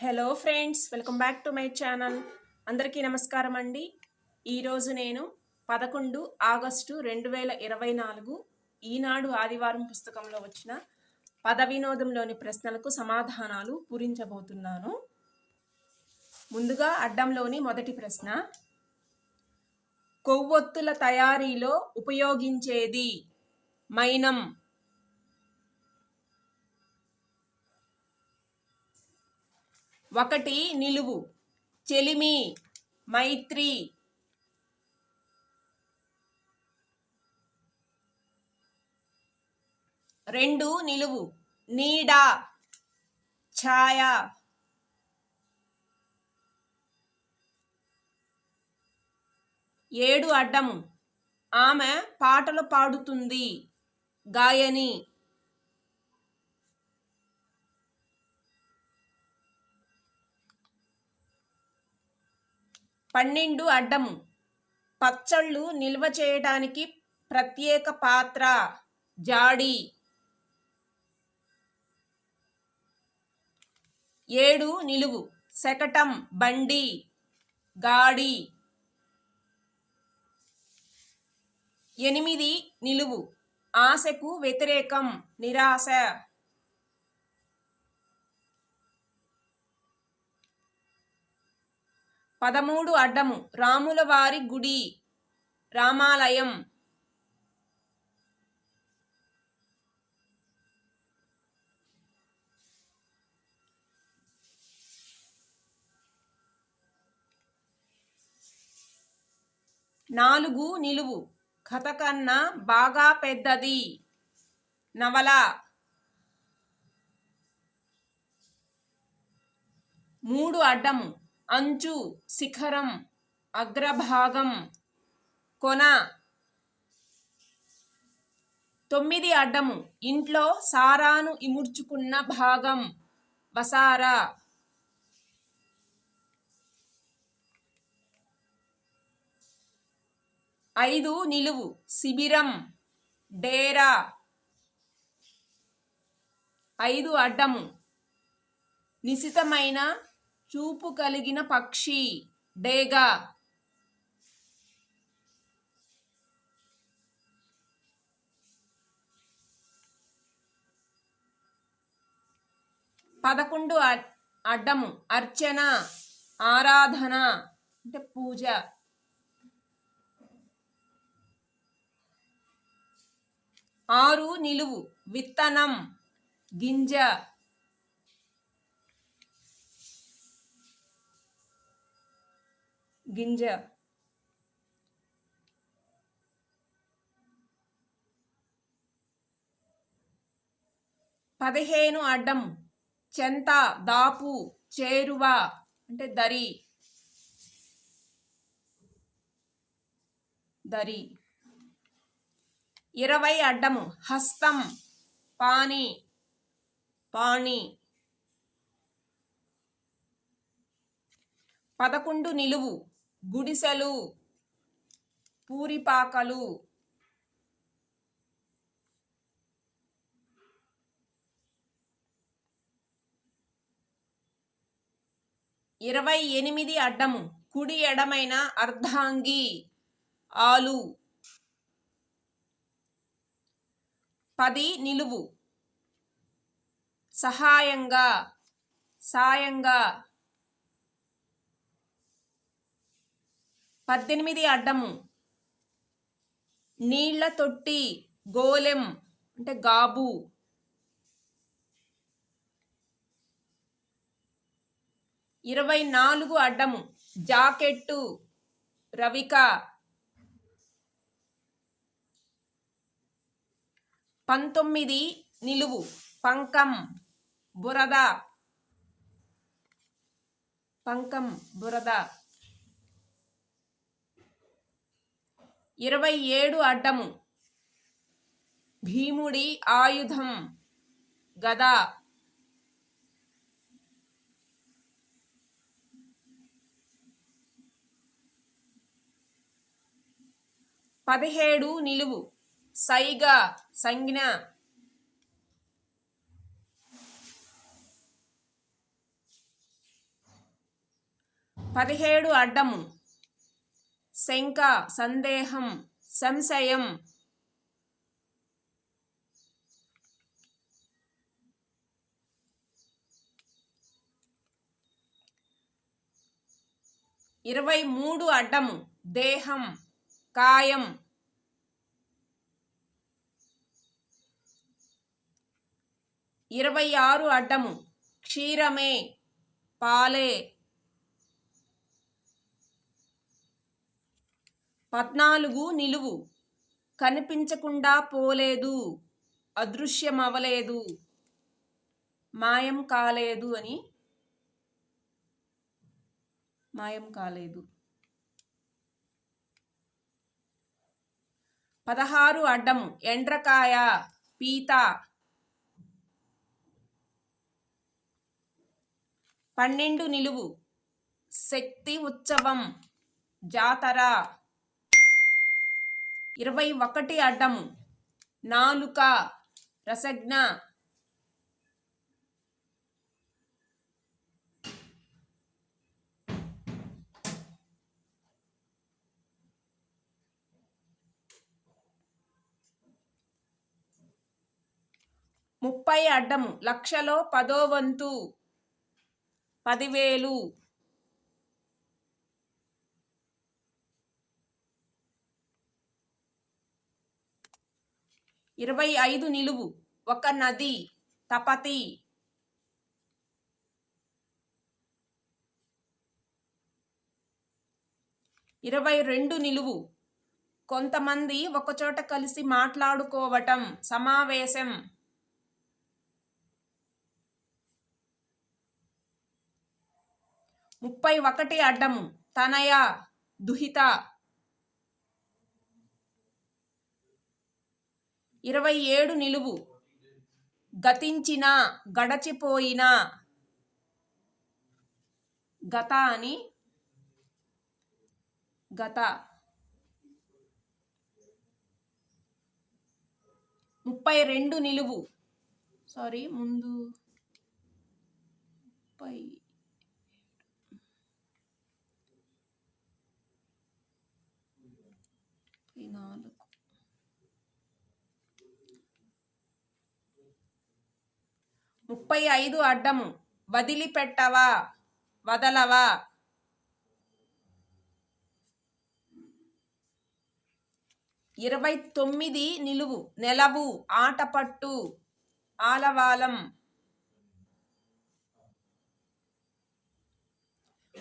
Hello friends welcome back to my channel అందరికీ నమస్కారం అండి. ఈరోజు నేను పదకొండు ఆగస్టు రెండు వేల ఇరవై నాలుగు ఈనాడు ఆదివారం పుస్తకంలో వచ్చిన పద వినోదంలోని ప్రశ్నలకు సమాధానాలు పూరించబోతున్నాను. ముందుగా అడ్డంలోని మొదటి ప్రశ్న. కొవ్వొత్తుల తయారీలో ఉపయోగించేది మైనం. ఒకటి నిలువు. చెలిమి మైత్రి. రెండు నిలువు. నీడ ఛాయ. ఏడు అడ్డము. ఆమె పాటలు పాడుతుంది. గాయని. పన్నెండు అడ్డం. పచ్చళ్ళు నిల్వ చేయడానికి ప్రత్యేక పాత్ర. జాడి. ఏడు నిలువు. శకటం. బండి. గాడి. ఎనిమిది నిలువు. ఆశకు వ్యతిరేకం. నిరాశ. పదమూడు అడ్డము. రాముల వారి గుడి. రామాలయం. నాలుగు నిలువు. కథ కన్నా బాగా పెద్దది. నవల. మూడు అడ్డము. అంచు శిఖరం అగ్రభాగం కొన. తొమ్మిది అడ్డము. ఇంట్లో సారాను ఇముడ్చుకున్న భాగం. వసారా. ఐదు నిలువు. శిబిరం. డేరా. ఐదు అడ్డము. నిశితమైన చూపు కలిగిన పక్షి. డేగా. పదకొండు అడ్డము. అర్చన ఆరాధన అంటే పూజ. ఆరు నిలువు. విత్తనం గింజ. గింజ. పదిహేను అడ్డం. చెంత దాపు చేరువ అంటే దరి. దరి. ఇరవై అడ్డము హస్తం పాని పాణి. పదకొండు నిలువు. గుడిసెలు పూరిపాకలు ఇరవై ఎనిమిది అడ్డము కుడి ఎడమైన అర్ధాంగి ఆలు. పది నిలువు. సహాయంగా సాయంగా. పద్దెనిమిది అడ్డము. నీళ్ళ తొట్టి గోలెం అంటే గాబు. ఇరవై నాలుగు అడ్డము. జాకెట్టు రవిక. పంతొమ్మిది నిలువు. పంకం బురద. పంకం బురద. ఇరవై ఏడు అడ్డము. భీముడి ఆయుధం గద. పదిహేడు నిలువు. సైగ సంజ్ఞ. పదిహేడు అడ్డము. శంక సందేహం సంశయం. ఇరవై మూడు అడ్డము దేహం కాయం. ఇరవై ఆరు అడ్డము క్షీరమే పాలే. పద్నాలుగు నిలువు. కనిపించకుండా పోలేదు. అదృశ్యమవలేదు మాయం కాలేదు అని. మాయం కాలేదు. పదహారు అడ్డం ఎండ్రకాయ పీత. పన్నెండు నిలువు. శక్తి ఉత్సవం. జాతర. ఇరవై ఒకటి అడ్డం. నాలుక. రసజ్ఞ ముప్పై అడ్డము లక్షలో పదో వంతు. పదివేలు. ఇరవై ఐదు నిలువు. ఒక నది తపతి. ఇరవై రెండు నిలువు. కొంతమంది ఒకచోట కలిసి మాట్లాడుకోవటం సమావేశం. ముప్పై ఒకటి అడ్డము. తనయ దుహిత. ఇరవై ఏడు నిలువు. గతించిన గడచిపోయిన గత అని గత. ముప్పై రెండు నిలువు. సారీ ముందు ముప్పై ముప్పై నాలుగు ముప్పై ఐదు అడ్డము. వదిలిపెట్టవా? వదలవా? ఇరవై తొమ్మిది నిలువు. నెలవు. ఆటపట్టు. ఆలవాలం.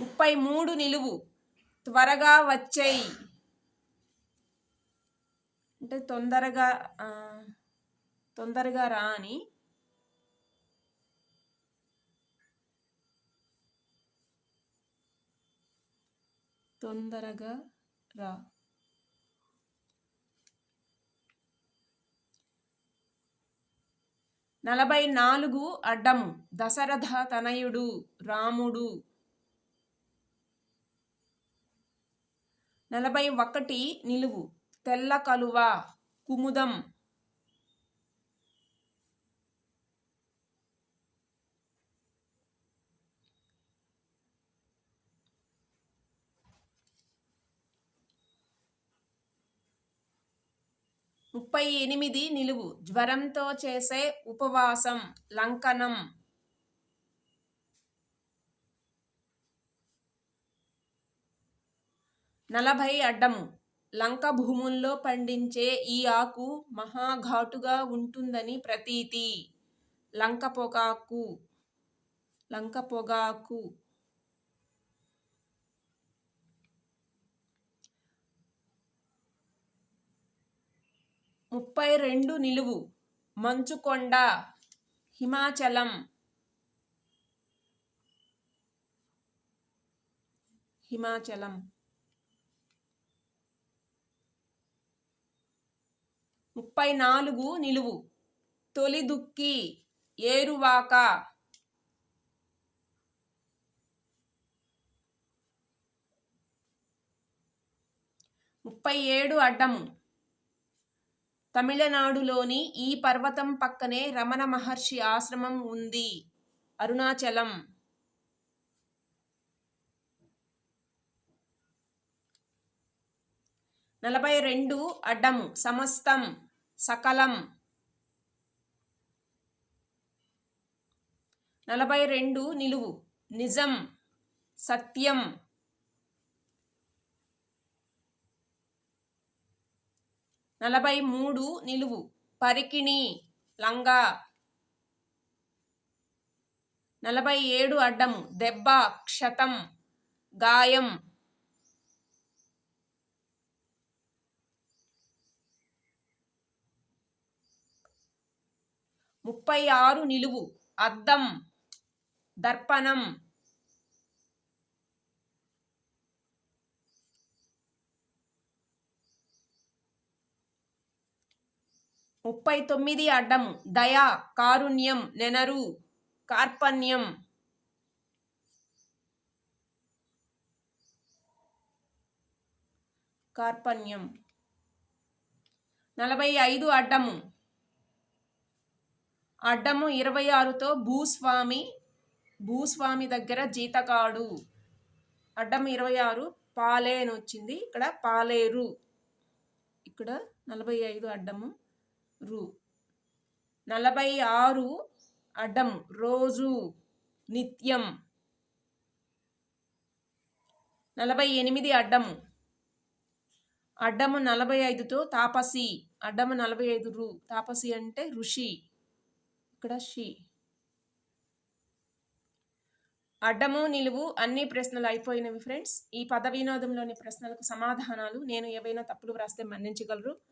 ముప్పై మూడు నిలువు. త్వరగా వచ్చేయి. అంటే తొందరగా తొందరగా రా అని తొందరగా రా. నలభై నాలుగు అడ్డము దశరథ తనయుడు రాముడు. నలభై ఒకటి నిలువు తెల్ల కలువ కుముదం. ముప్పై ఎనిమిది నిలువు. జ్వరంతో చేసే ఉపవాసం లంకనం. నలభై అడ్డము. లంక భూముల్లో పండించే ఈ ఆకు మహాఘాటుగా ఉంటుందని ప్రతీతి. లంక పొగాకు. లంక పొగాకు. ముప్పై రెండు నిలువు. మంచుకొండ హిమాచలం. హిమాచలం. ముప్పై నాలుగు నిలువు. తొలి దుక్కి ఏరువాక. ముప్పై ఏడు అడ్డము. తమిళనాడులోని ఈ పర్వతం పక్కనే రమణ మహర్షి ఆశ్రమం ఉంది. అరుణాచలం. నలభై రెండు అడ్డం సమస్తం సకలం. నలభై రెండు నిలువు నిజం సత్యం. నలభై మూడు నిలువు. పరికిణి లంగా. నలభై ఏడు అడ్డము. దెబ్బ క్షతం గాయం. ముప్పై ఆరు నిలువు. అద్దం దర్పణం. ముప్పై తొమ్మిది అడ్డము దయ కారుణ్యం నెనరు కార్పణ్యం. కార్పణ్యం. నలభై ఐదు అడ్డము అడ్డము ఇరవై ఆరుతో భూస్వామి భూస్వామి దగ్గర జీతకాడు అడ్డం ఇరవై ఆరు పాలే అని వచ్చింది ఇక్కడ పాలేరు. ఇక్కడ నలభై ఐదు అడ్డము. రు. నలభై ఆరు అడం రోజు నిత్యం. నలభై ఎనిమిది అడ్డము అడ్డము నలభై ఐదుతో తాపసి. అడ్డము నలభై ఐదు రు. తాపసి అంటే ఋషి. ఇక్కడ షి. అడ్డము నిలువు అన్ని ప్రశ్నలు అయిపోయినవి ఫ్రెండ్స్. ఈ పద వినోదంలోని ప్రశ్నలకు సమాధానాలు నేను ఏవైనా తప్పులు వ్రాస్తే మన్నించగలరు?